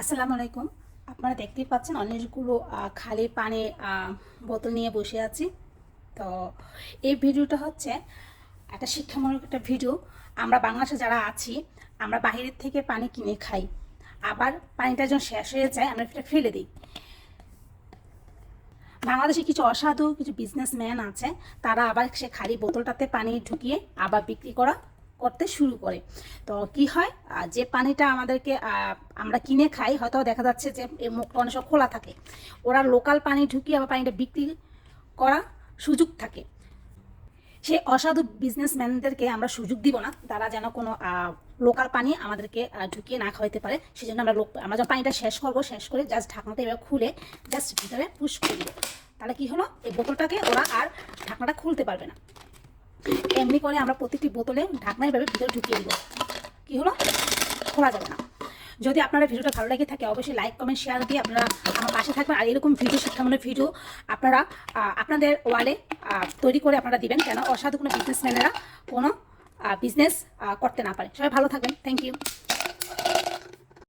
আসসালামু আলাইকুম। আপনারা দেখতেই পাচ্ছেন অনেকগুলো খালি আহ, বোতল নিয়ে বসে আছি। তো এই ভিডিওটা হচ্ছে একটা শিক্ষামূলক একটা ভিডিও। আমরা বাংলাদেশে যারা আছি আমরা বাইরের থেকে পানি কিনে খাই। আবার পানিটা যখন শেষ হয়ে যায় আমরা সেটা ফেলে দিই। বাংলাদেশে কিছু অসাধু কিছু বিজনেসম্যান আছে। তারা আবার সে খালি বোতলটাতে পানি ঢুকিয়ে আবার বিক্রি করা করতে শুরু করে। তো কি হয়? যে পানিটা আমাদেরকে আমরা কিনে খাই, হয়তো দেখা যাচ্ছে যে মুখটা অনেক সব খোলা থাকে। ওরা লোকাল পানি ঢুকিয়ে আবার পানিটা বিক্রি করা সুযোগ থাকে। সে অসাধু বিজনেসম্যানদেরকে আমরা সুযোগ দিব না। তারা যেন কোনো লোকাল পানি আমাদেরকে ঢুকিয়ে না খাওয়াইতে পারে। সেজন্য আমরা লোক, আমরা যখন পানিটা শেষ করব, শেষ করে জাস্ট ঢাকনাটা এবার খুলে জাস্ট ভিতরে পুশ করে তাহলে কি হলো? এই বোতলটাকে ওরা আর ঢাকনাটা খুলতে পারবে না। এমনি করে আমরা প্রতিটি বোতলে ঢাকনা এভাবে ভিতরে ঢুকিয়ে দিব। কী হলো? খোলা যাবে না। যদি আপনারা ভিডিওটা ভালো লাগে থাকে, অবশ্যই লাইক কমেন্ট শেয়ার দিয়ে আপনারা আমার পাশে থাকবেন। আর এরকম ভিডিও, শিক্ষামূলক ভিডিও আপনারা আপনাদের ওয়ালে তৈরি করে আপনারা দিবেন কেন অসাধু কোনো বিজনেসম্যানেরা কোনো বিজনেস করতে না পারে। সবাই ভালো থাকবেন। Thank you